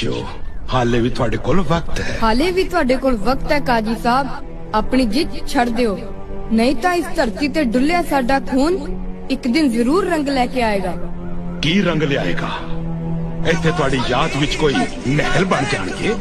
ਪੁੱਛਿਓ ਹਾਲੇ ਵੀ ਤੁਹਾਡੇ ਕੋਲ ਵਕਤ ਹੈ। ਹਾਲੇ ਵੀ ਤੁਹਾਡੇ ਕੋਲ ਵਕਤ ਹੈ ਕਾਜੀ ਸਾਹਿਬ। ਆਪਣੀ ਜਿੱਦ ਛੱਡ ਦਿਓ। ਨਹੀਂ ਤਾਂ ਇਸ ਧਰਤੀ ਤੇ ਡੁੱਲਿਆ ਸਾਡਾ ਖੂਨ ਇੱਕ ਦਿਨ ਜ਼ਰੂਰ ਰੰਗ ਲੈ ਕੇ ਆਏਗਾ। ਕੀ ਰੰਗ ਲਿਆਏਗਾ? ਇੱਥੇ ਤੁਹਾਡੀ ਯਾਦ ਵਿੱਚ ਕੋਈ ਮਹਿਲ ਬਣ ਜਾਣਗੇ?